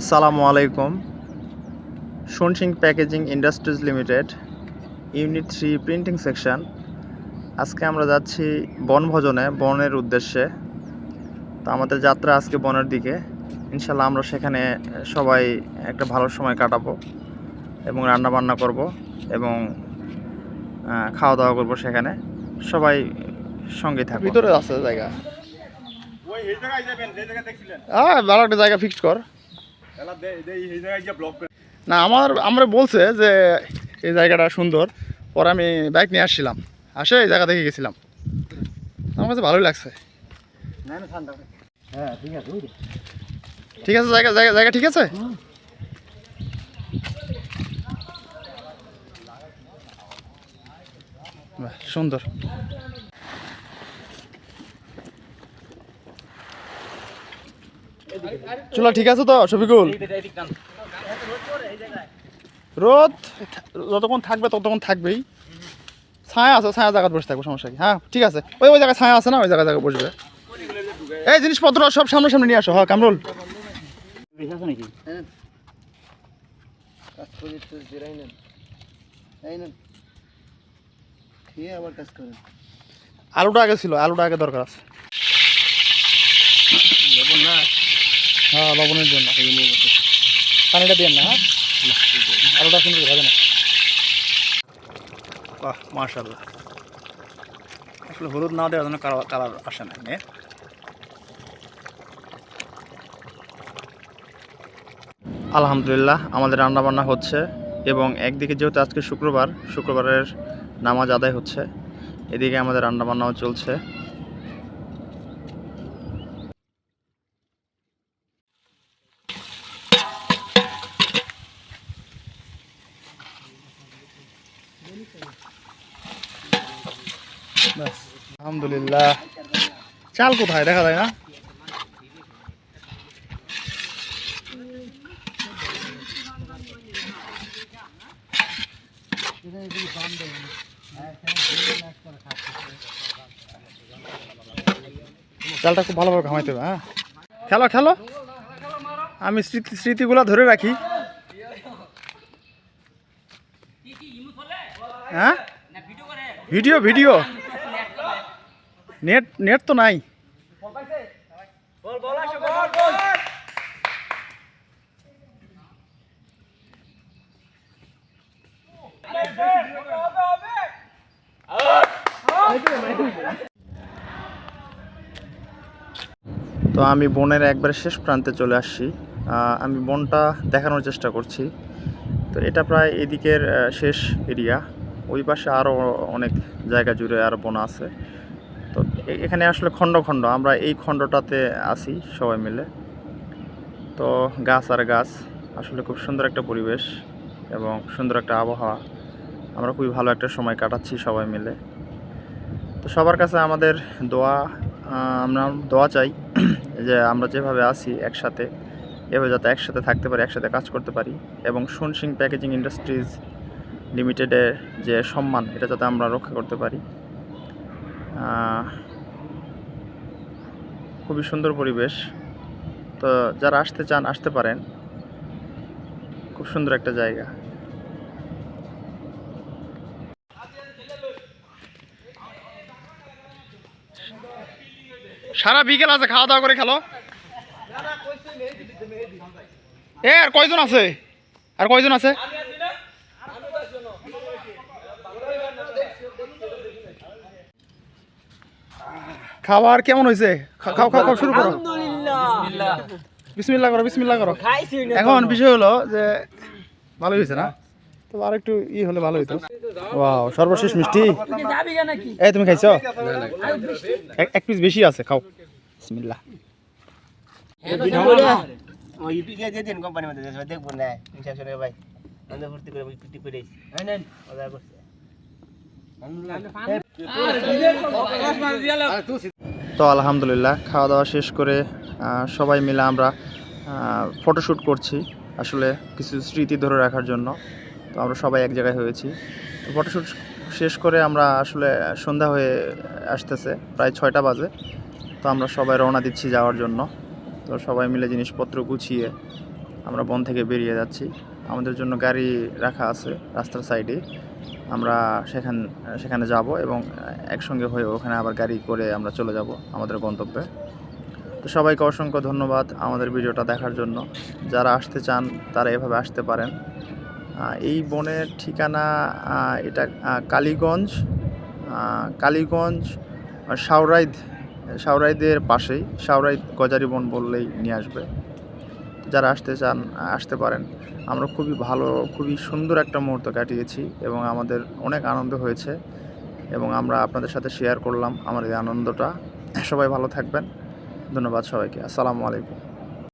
আসসালামু আলাইকুম। শনসিং packaging industries limited unit three printing section. আজকে আমরা যাচ্ছি বনভোজনে বনের উদ্দেশ্যে। তো আমাদের যাত্রা আজকে বনের দিকে। ইনশাল্লাহ আমরা সেখানে সবাই একটা ভালো সময় কাটাবো এবং রান্না বান্না করব এবং খাওয়া দাওয়া করব সেখানে। সবাই সঙ্গে থাকবে ভিতরে আছে জায়গা। ওই এই জায়গায় যাবেন যে জায়গায় দেখছিলেন। হ্যাঁ ভালো একটা জায়গা ফিক্সড কর। না আমার আমরা বলছে যে এই জায়গাটা সুন্দর পরে আমি বাইক নিয়ে আসছিলাম। আসে এই জায়গা দেখে গেছিলাম। আমার কাছে ভালোই লাগছে। না না ঠান্ডা হ্যাঁ ঠিক আছে জায়গা জায়গা জায়গা ঠিক আছে? সুন্দর। চুলা, ঠিক আছে তো, শফিকুল? রোদ? যতক্ষণ থাকবে, ততক্ষণ থাকবেই। ছায়া আছে, ছায়া জায়গায় বসে থাকব, সমস্যা কি? হ্যাঁ ঠিক আছে। ওই ওই জায়গায় ছায়া আছে না, ওই জায়গায় জায়গায় বসবে। এই জিনিসপত্র সব সামনে সামনে নিয়ে আসো হ্যাঁ কামরুল। আলুটা আগে ছিল, আলুটা আগে দরকার আছে। হ্যাঁ লবণের জন্য। পানিটা দিয়ে না হ্যাঁ? আলুটা সুন্দর করে না। বাহ মার্শাল্লাহ আসলে হলুদ না দেওয়ার জন্য কালার কালার আসে না আলহামদুলিল্লাহ আমাদের রান্না বান্না হচ্ছে এবং একদিকে যেহেতু আজকে শুক্রবার শুক্রবারের নামাজ আদায় হচ্ছে এদিকে আমাদের রান্না বান্নাও চলছে। আলহামদুলিল্লাহ। চাল কোথায়? দেখা যায় না? চালটা খুব ভালোভাবে ঘামাইতে হবে হ্যাঁ? খেলো খেলো। আমি স্মৃতি স্মৃতিগুলো ধরে রাখি। হ্যাঁ? Video video. নেট নেট তো নাই। তো আমি বনের একবারে শেষ প্রান্তে চলে আসছি। আমি বনটা দেখানোর চেষ্টা করছি। তো এটা প্রায় এদিকের শেষ এরিয়া। ওই পাশে আরও অনেক জায়গা জুড়ে আরও বন আছে। তো এখানে আসলে খণ্ড খণ্ড, আমরা এই খণ্ডটাতে আছি সবাই মিলে। তো গাছ আর গাছ, আসলে খুব সুন্দর একটা পরিবেশ এবং সুন্দর একটা আবহাওয়া। আমরা খুবই ভালো একটা সময় কাটাচ্ছি সবাই মিলে। তো সবার কাছে আমাদের দোয়া আমরা দোয়া চাই যে আমরা যেভাবে আছি একসাথে, এভাবে যাতে একসাথে থাকতে পারি, একসাথে কাজ করতে পারি এবং সুনসিং প্যাকেজিং ইন্ডাস্ট্রিজ লিমিটেডের যে সম্মান, এটা যাতে আমরা রক্ষা করতে পারি। খুবই সুন্দর পরিবেশ। তো যারা আসতে চান, আসতে পারেন। খুব সুন্দর একটা জায়গা। সারা বিকেল আছে খাওয়া দাওয়া করে খেলো। এ, আর কয়জন আছে? আর কয়জন আছে? খাবার কেমন হয়েছে? খাও খাও খাও শুরু করো। বিসমিল্লা করো বিসমিল্লা করো। এখন বিষয় হলো যে ভালোই হয়েছে না? তো আর একটু ই হলে ভালো হইতো। ওয়াও সর্বশেষ মিষ্টি? এই তুমি খাইছো? এক- এক পিস বেশি আছে খাও। করে ভাই তো আলহামদুলিল্লাহ, খাওয়া দাওয়া শেষ করে সবাই মিলে আমরা ফটোশ্যুট করছি আসলে কিছু স্মৃতি ধরে রাখার জন্য। তো আমরা সবাই এক জায়গায় হয়েছি। তো ফটোশ্যুট শেষ করে আমরা আসলে সন্ধ্যা হয়ে আসতেছে, প্রায় ছয়টা বাজে। তো আমরা সবাই রওনা দিচ্ছি যাওয়ার জন্য। তো সবাই মিলে জিনিসপত্র গুছিয়ে আমরা বন থেকে বেরিয়ে যাচ্ছি। আমাদের জন্য গাড়ি রাখা আছে রাস্তার সাইডে। আমরা সেখান সেখানে যাব এবং একসঙ্গে হয়ে ওখানে আবার গাড়ি করে আমরা চলে যাব আমাদের গন্তব্যে। তো সবাইকে অসংখ্য ধন্যবাদ আমাদের ভিডিওটা দেখার জন্য। যারা আসতে চান তারা এভাবে আসতে পারেন। এই বনের ঠিকানা এটা কালীগঞ্জ কালীগঞ্জ আহ, শাওরাইদ শাওরাইদের পাশেই শাওরাইদ গজারি বন বললেই নিয়ে আসবে। যারা আসতে চান, আসতে পারেন। আমরা খুবই ভালো, খুবই সুন্দর একটা মুহূর্ত কাটিয়েছি এবং আমাদের অনেক আনন্দ হয়েছে এবং আমরা আপনাদের সাথে শেয়ার করলাম আমার এই আনন্দটা। সবাই ভালো থাকবেন। ধন্যবাদ সবাইকে। আসসালামু আলাইকুম।